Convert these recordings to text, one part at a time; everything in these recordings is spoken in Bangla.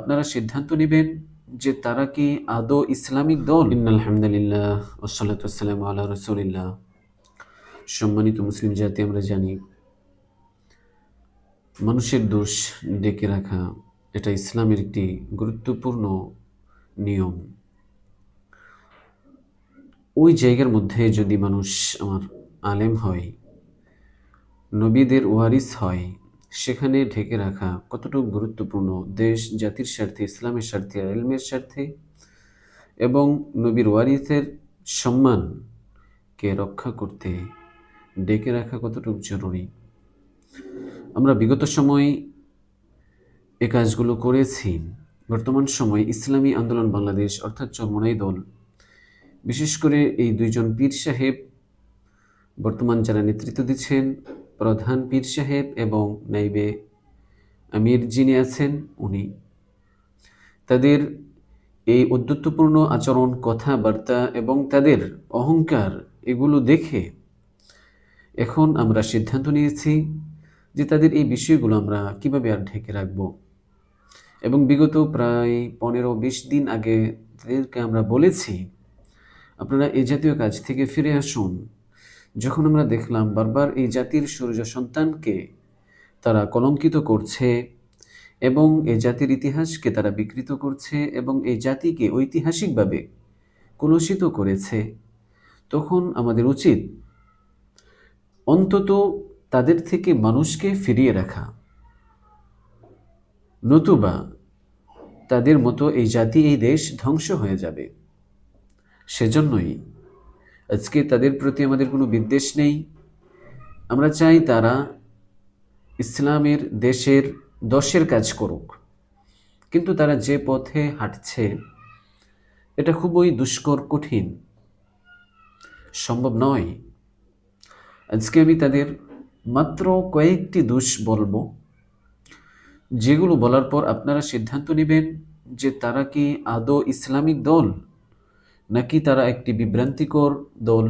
আপনারা সিদ্ধান্ত নেবেন যে তারা কি আদৌ ইসলামিক দল? আলহামদুলিল্লাহ আল্লাহ রসুলিল্লাহ। সম্মানিত মুসলিম জাতি, আমরা জানি মানুষের দোষ ডেকে রাখা, এটা ইসলামের একটি গুরুত্বপূর্ণ নিয়ম। ওই জায়গার মধ্যে যদি মানুষ আমার আলেম হয়, নবীদের ওয়ারিস হয় সেখানে ঢেকে রাখা কতটুকু গুরুত্বপূর্ণ? দেশ, জাতির স্বার্থে, ইসলামের স্বার্থে এলমের স্বার্থে এবং নবীর ওয়ারিসের সম্মানকে রক্ষা করতে ডেকে রাখা কতটুকু জরুরি? আমরা বিগত সময় এ কাজগুলো করেছি। বর্তমান সময় ইসলামী আন্দোলন বাংলাদেশ অর্থাৎ চরমনাই দল, বিশেষ করে এই দুইজন পীর সাহেব বর্তমান যারা নেতৃত্ব দিচ্ছেন প্রধান পীর সাহেব এবং নাইবে আমির যিনি আছেন, উনি। তাদের এই উদ্যত্তপূর্ণ আচরণ, কথাবার্তা এবং তাদের অহংকার, এগুলো দেখে এখন আমরা সিদ্ধান্ত নিয়েছি যে তাদের এই বিষয়গুলো আমরা কীভাবে আর ঢেকে রাখব। এবং বিগত প্রায় পনেরো বিশ দিন আগে তাদেরকে আমরা বলেছি, আপনারা এই জাতীয় কাজ থেকে ফিরে আসুন। যখন আমরা দেখলাম বারবার এই জাতির সূর্য সন্তানকে তারা কলঙ্কিত করছে এবং এই জাতির ইতিহাসকে তারা বিকৃত করছে এবং এই জাতিকে ঐতিহাসিকভাবে কলুষিত করেছে, তখন আমাদের উচিত অন্তত তাদের থেকে মানুষকে ফিরিয়ে রাখা। নতুবা তাদের মতো এই জাতি, এই দেশ ধ্বংস হয়ে যাবে। সেজন্যই আজকে তাদের প্রতি আমাদের কোনো বিদ্বেষ নেই। আমরা চাই তারা ইসলামের দেশের দশের কাজ করুক। কিন্তু তারা যে পথে হাঁটছে, এটা খুবই দুষ্কর, কঠিন। সম্ভব নয়। আজকে আমি তাদের মাত্র কয়েকটি দোষ বলব, যেগুলো বলার পর আপনারা সিদ্ধান্ত নেবেন যে তারা কি আদৌ ইসলামিক দল নাকি তারা একটি বিভ্রান্তিকর দল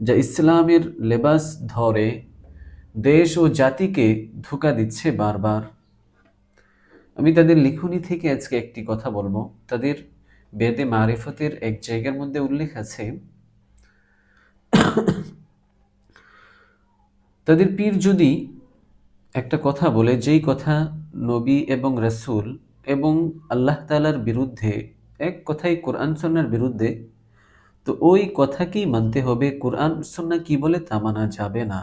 যা ইসলামের লেবাস ধরে দেশ ও জাতিকে ধোকা দিচ্ছে বারবার? আমি তাদের লিখনি থেকে আজকে একটি কথা বলব। তাদের বেদে মারিফতের এক জায়গার মধ্যে উল্লেখ আছে। তাদের পীর যদি একটা কথা বলে, যেই কথা নবী এবং রসুল এবং আল্লাহ তালার বিরুদ্ধে এক কথাই কোরআন সন্ন্যার বিরুদ্ধে, তো ওই কথাকেই মানতে হবে, কোরআন সন্না কি বলে তা মানা যাবে না।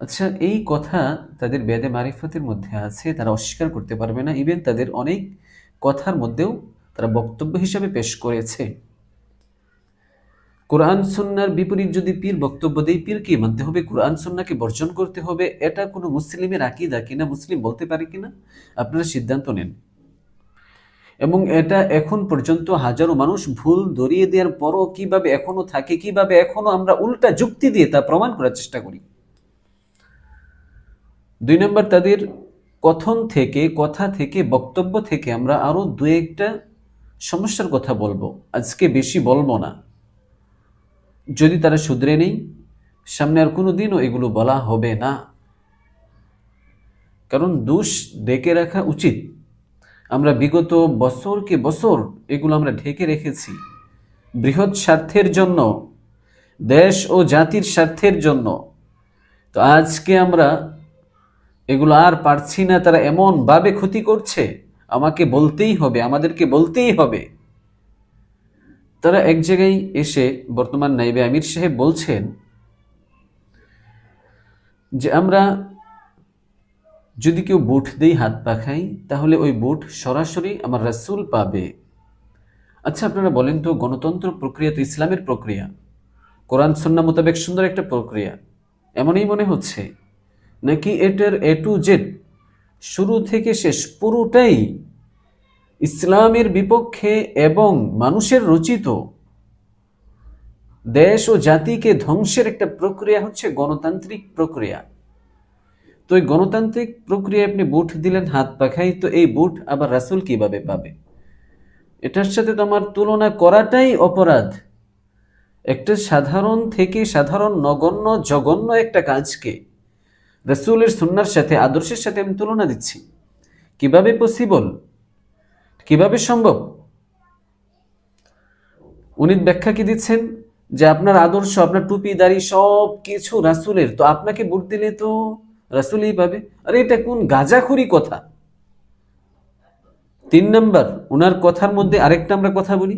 আচ্ছা এই কথা তাদের বেদে মারিফতের মধ্যে আছে, তারা অস্বীকার করতে পারবে না, ইভেন তাদের অনেক কথার মধ্যেও তারা বক্তব্য হিসাবে পেশ করেছে। কোরআন সন্ন্যার বিপরীত যদি পীর বক্তব্য দেয়, পীরকে মানতে হবে, কোরআন সন্নাকে বর্জন করতে হবে, এটা কোনো মুসলিমের আকিদা কিনা, মুসলিম বলতে পারে কিনা, আপনারা সিদ্ধান্ত নেন। এবং এটা এখন পর্যন্ত হাজারো মানুষ ভুল ধরিয়ে দেওয়ার পরও কীভাবে এখনও থাকে, কীভাবে এখনও আমরা উল্টা যুক্তি দিয়ে তা প্রমাণ করার চেষ্টা করি। দুই নম্বর, তাদের কথন থেকে, কথা থেকে, বক্তব্য থেকে আমরা আরও দু একটা সমস্যার কথা বলব। আজকে বেশি বলব না। যদি তারা শুধরে নেই, সামনে আর কোনো দিনও এগুলো বলা হবে না। কারণ দোষ ডেকে রাখা উচিত। আমরা বিগত বছরকে বছর এগুলো আমরা ঢেকে রেখেছি। বৃহৎ স্বার্থের জন্য, দেশ ও জাতির স্বার্থের জন্য। তো আজকে আমরা এগুলো আর পারছি না, তারা এমনভাবে ক্ষতি করছে, আমাকে বলতেই হবে, আমাদেরকে বলতেই হবে। তারা এক জায়গায় এসে বর্তমান নাইবে আমির সাহেব বলছেন যে আমরা যদি কেউ বুট দেই হাত পাখাই তাহলে ওই বুট সরাসরি আমার রাসুল পাবে। আচ্ছা আপনারা বলেন তো, গণতন্ত্র প্রক্রিয়া তো ইসলামের প্রক্রিয়া। কোরআন সন্না মোতাবেক সুন্দর একটা প্রক্রিয়া। এমনই মনে হচ্ছে। নাকি এটার এ টু জেড শুরু থেকে শেষ পুরোটাই ইসলামের বিপক্ষে এবং মানুষের রচিত? দেশ ও জাতিকে ধ্বংসের একটা প্রক্রিয়া হচ্ছে গণতান্ত্রিক প্রক্রিয়া। তো এই গণতান্ত্রিক প্রক্রিয়ায় আপনি বুট দিলেন, হাত পাখাই তো এই বুট আবার রাসুল কীভাবে পাবে? এটার সাথে তো আমার তুলনা করাটাই অপরাধ। একটা সাধারণ থেকে সাধারণ, নগণ্য, জঘন্য একটা কাজকে রসুলের সুন্নার সাথে, আদর্শের সাথে আমি তুলনা দিচ্ছি। কীভাবে পসিবল কীভাবে সম্ভব? উনি ব্যাখ্যা কি দিচ্ছেন? যে আপনার আদর্শ, আপনার টুপি, দাড়ি সব কিছু রাসুলের, তো আপনাকে ভোট দিলে তো রাসুলই পাবে আরে এটা কোন গাজাখুরি কথা? তিন নম্বর ওনার কথার মধ্যে আরেকটা আমরা কথা বলি,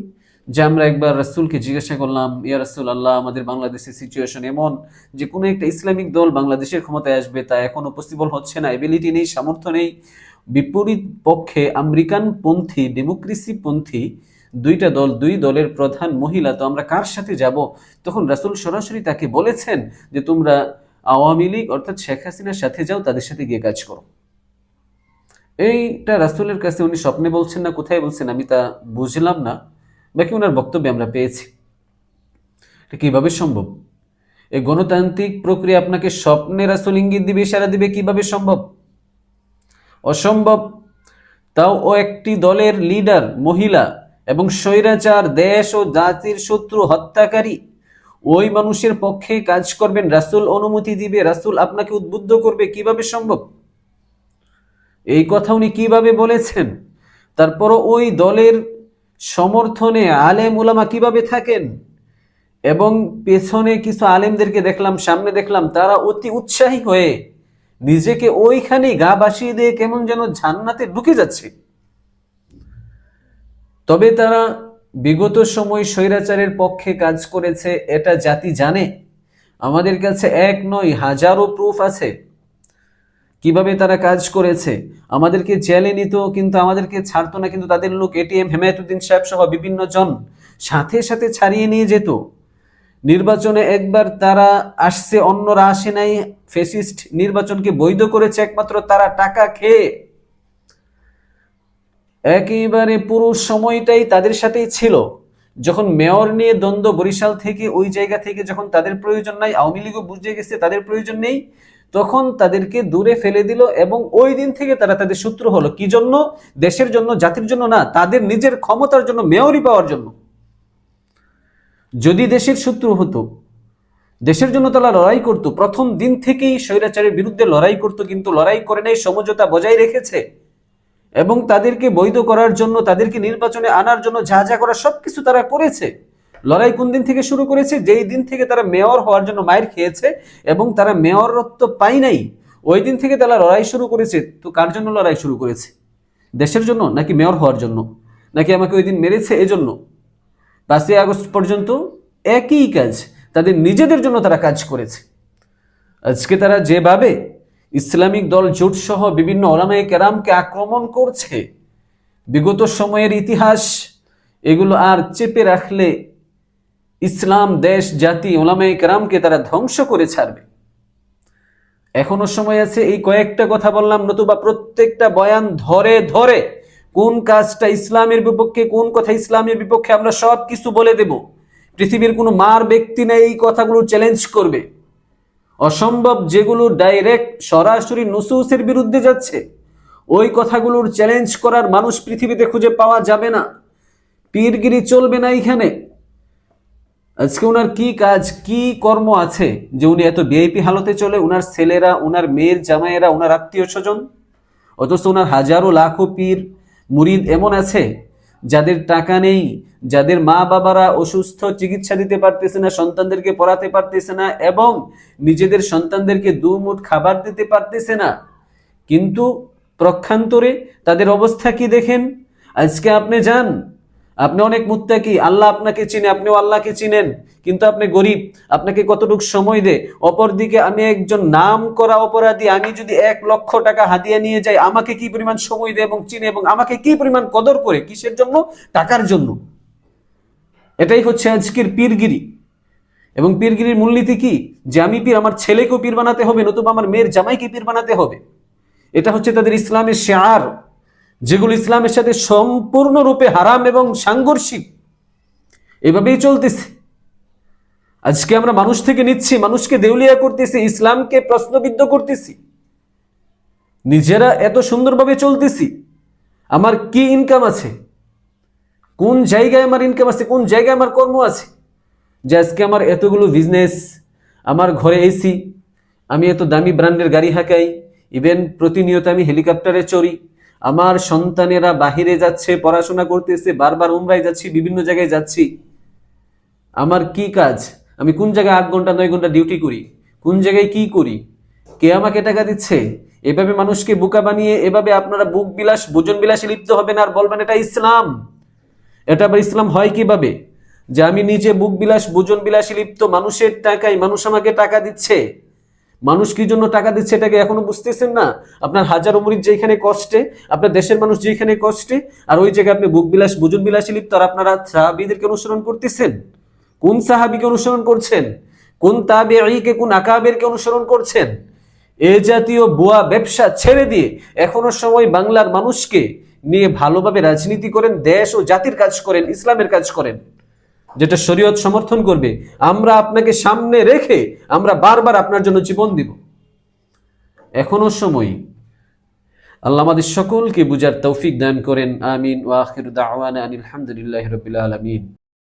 যে আমরা একবার রাসুলকে জিজ্ঞাসা করলাম, ইয়া রাসুল আল্লাহ আমাদের বাংলাদেশের সিচুয়েশন এমন যে কোনো একটা ইসলামিক দল বাংলাদেশের ক্ষমতায় আসবে, তা এখনও পসিবল হচ্ছে না এবিলিটি নেই, সামর্থ্য নেই। বিপরীত পক্ষে আমেরিকান পন্থী ডেমোক্রেসি পন্থী দুইটা দল, দুই দলের প্রধান মহিলা, তো আমরা কার সাথে যাব? তখন রাসুল সরাসরি তাকে বলেছেন যে তোমরা আওয়ামী লীগ অর্থাৎ শেখ হাসিনার সাথে যাও, তাদের সাথে গিয়ে কাজ করো। এইটা রাসুলের কাছে উনি স্বপ্নে বলছেন না, কোথায় বলছেন আমি তা বুঝলাম না। বাকি ওনার বক্তব্যে আমরা পেয়েছি। এটা কীভাবে সম্ভব? এই গণতান্ত্রিক প্রক্রিয়া আপনাকে স্বপ্নে রাসুল ইঙ্গিত দিবে, ইশারা দিবে, কীভাবে সম্ভব? অসম্ভব। তাও ও একটি দলের লিডার মহিলা এবং স্বৈরাচার, দেশ ও জাতির শত্রু, হত্যাকারী ওই মানুষের পক্ষে কাজ করবেন, রাসুল অনুমতি দিবে, রাসুল আপনাকে উদ্বুদ্ধ করবে, কীভাবে সম্ভব? এই কথা উনি কীভাবে বলেছেন? তারপরও ওই দলের সমর্থনে আলেম উলামা কীভাবে থাকেন? এবং পেছনে কিছু আলেমদেরকে দেখলাম, সামনে দেখলাম, তারা অতি উৎসাহী হয়ে নিজেকে ওইখানে গা বাসিয়ে দিয়ে কেমন যেন জান্নাতে ঢুকে যাচ্ছে। তবে তারা বিগত সময় স্বৈরাচারের পক্ষে কাজ করেছে, এটা জাতি জানে? আমাদের কাছে এক নয়, হাজারো প্রুফ আছে। কীভাবে তারা কাজ করেছে? আমাদেরকে জেলে নিত, কিন্তু আমাদেরকে ছাড়তো না, কিন্তু তাদের লোক এটিএম হেমায়তুদ্দিন সাহেব সহ বিভিন্ন জন সাথে সাথে ছাড়িয়ে নিয়ে যেত। নির্বাচনে একবার তারা আসছে, অন্যরা আসে নাই। ফেসিস্ট নির্বাচনকে বৈধ করেছে, একমাত্র তারা টাকা খেয়ে একেবারে পুরো সময়টাই তাদের সাথেই ছিল। যখন মেয়র নিয়ে দ্বন্দ্ব বরিশাল থেকে ওই জায়গা থেকে যখন তাদের প্রয়োজন নাই, আওয়ামী লীগও বুঝে গেছে তাদের প্রয়োজন নেই, তখন তাদেরকে দূরে ফেলে দিল এবং ওই দিন থেকে তারা তাদের সূত্র হলো। কি জন্য? দেশের জন্য, জাতির জন্য না, তাদের নিজের ক্ষমতার জন্য, মেয়রই পাওয়ার জন্য। যদি দেশের শত্রু হতো, দেশের জন্য তারা লড়াই করত, প্রথম দিন থেকেই স্বৈরাচারের বিরুদ্ধে লড়াই করত, কিন্তু লড়াই করে নাই, সমঝোতা বজায় রেখেছে। এবং তাদেরকে বৈধ করার জন্য, তাদেরকে নির্বাচনে আনার জন্য যা যা করা সব কিছু তারা করেছে। লড়াই কোন দিন থেকে শুরু করেছে? যেই দিন থেকে তারা মেয়র হওয়ার জন্য মায়ের খেয়েছে এবং তারা মেয়রত্ব পাই নাই, ওই দিন থেকে তারা লড়াই শুরু করেছে। তো কার জন্য লড়াই শুরু করেছে? দেশের জন্য নাকি মেয়র হওয়ার জন্য? নাকি আমাকে ওই দিন মেরেছে এজন্য? পাঁচই আগস্ট পর্যন্ত একই কাজ, তাদের নিজেদের জন্য তারা কাজ করেছে। আজকে তারা যেভাবে ইসলামিক দল জোট সহ বিভিন্ন ওলামায়ে কেরামকে আক্রমণ করছে। বিগত সময়ের ইতিহাস, এগুলো আর চেপে রাখলে ইসলাম, দেশ, জাতি, ওলামায়ে কেরামকে তারা ধ্বংস করে ছাড়বে। এখনও সময় আছে, এই কয়েকটা কথা বললাম, নতুবা প্রত্যেকটা বয়ান ধরে ধরে কোন কাজটা ইসলামের বিপক্ষে, কোন কথা ইসলামের বিপক্ষে আমরা সব কিছু বলে দেব। পৃথিবীর কোনো মার ব্যক্তি নেই এই কথাগুলো চ্যালেঞ্জ করবে। অসম্ভব যেগুলো ডাইরেক্ট সরাসরি নুসুসের বিরুদ্ধে যাচ্ছে। ওই কথাগুলোর চ্যালেঞ্জ করার মানুষ পৃথিবীতে খুঁজে পাওয়া যাবে না। পীরগিরি চলবে না এইখানে আজকে ওনার কি কাজ, কি কর্ম আছে যে উনি এত ভিআইপি হালতে চলে? ওনার ছেলেরা ওনার মেয়ের জামাইয়েরা ওনার আত্মীয় স্বজন অথচ ওনার হাজারো লাখো পীর, মুরিদ এমন আছে যাদের টাকা নেই যাদের মা বাবারা অসুস্থ, চিকিৎসা দিতে পারতেছে না, সন্তানদেরকে পড়াতে পারতেছে না এবং নিজেদের সন্তানদেরকে দু মুঠ খাবার দিতে পারতেছে না। কিন্তু প্রক্ষান্তরে তাদের অবস্থা কি দেখেন? আজকে আপনি যান। আপনি অনেক মুত্তাকি, আল্লাহ আপনাকে চিনে, আপনিও আল্লাহকে চিনেন। কিন্তু আপনি গরিব, আপনাকে কতটুকু সময় দে অপরদিকে আমি একজন নাম করা অপরাধী, আমি যদি এক লক্ষ টাকা হাতিয়ে নিয়ে যাই, আমাকে কি পরিমাণ সময় দেয় এবং চিনে এবং আমাকে কি পরিমাণ কদর করে? কিসের জন্য? টাকার জন্য। এটাই হচ্ছে আজকের পীরগিরি। এবং পীরগিরির মূলনীতি কি? যে আমি পীর, আমার ছেলেকেও পীর বানাতে হবে, নতুবা আমার মেয়ের জামাইকে পীর বানাতে হবে। এটা হচ্ছে তাদের ইসলামের শেয়ার, যেগুলো ইসলামের সাথে সম্পূর্ণরূপে হারাম এবং সাংঘর্ষিক। এভাবেই চলতেছে। আজকে আমরা মানুষ থেকে নিচ্ছি, মানুষকে দেউলিয়া করতেছি, ইসলামকে প্রশ্নবিদ্ধ করতেছি। নিজেরা এত সুন্দরভাবে চলতেছি, আমার কি ইনকাম আছে? কোন জায়গায় আমার ইনকাম আছে, কোন জায়গায় আমার কর্ম আছে? যে আজকে আমার এতগুলো বিজনেস আমার ঘরে এসি আমি এত দামি ব্র্যান্ডের গাড়ি হাঁকাই ইভেন প্রতিনিয়ত আমি হেলিকপ্টারে চড়ি, আমার সন্তানেরা বাহিরে যাচ্ছে, পড়াশোনা করতেছে, বারবার উমরায় যাচ্ছি, বিভিন্ন জায়গায় যাচ্ছি, আমার কি কাজ? আমি কোন জায়গায় আট ঘণ্টা, নয় ঘণ্টা ডিউটি করি? কোন জায়গায় কি করি? কে আমাকে টাকা দিচ্ছে? এভাবে মানুষকে বোকা বানিয়ে, এভাবে আপনারা বুক বিলাস, ভোজন বিলাসে লিপ্ত হবেন আর বলবেন এটা ইসলাম। এটা আবার ইসলাম হয় কীভাবে? যে আমি নিজে বুক বিলাস, বুজন বিলাসে, লিপ্ত মানুষের টাকায় মানুষ আমাকে টাকা দিচ্ছে। মানুষ কি জন্য টাকা দিচ্ছে এটাকে এখনও বুঝতেছেন না? আপনার হাজার মুরিদ যেখানে কষ্টে, আপনার দেশের মানুষ যেখানে কষ্টে, আর ওই জায়গায় আপনি বুক বিলাস ভোজন বিলাসে, লিপ্ত, আর আপনারা সাহাবিদেরকে অনুসরণ করতেছেন? কোন সাহাবিকে অনুসরণ করছেন? কোন তাবেঈকে, কোন আকাবেরকে অনুসরণ করছেন? এ জাতীয় বুয়া ব্যবসা ছেড়ে দিয়ে এখনও সময় বাংলার মানুষকে নিয়ে ভালোভাবে রাজনীতি করেন, দেশ ও জাতির কাজ করেন, ইসলামের কাজ করেন। যেটা শরীয়ত সমর্থন করবে। আমরা আপনাকে সামনে রেখে আমরা বারবার আপনার জন্য জীবন দিব। এখনও সময়। আল্লাহ আমাদের সকলকে বুঝার তৌফিক দান করেন। আমিন। ওয়াখির দাওয়ানা আনিল হামদুলিল্লাহি আলামিন।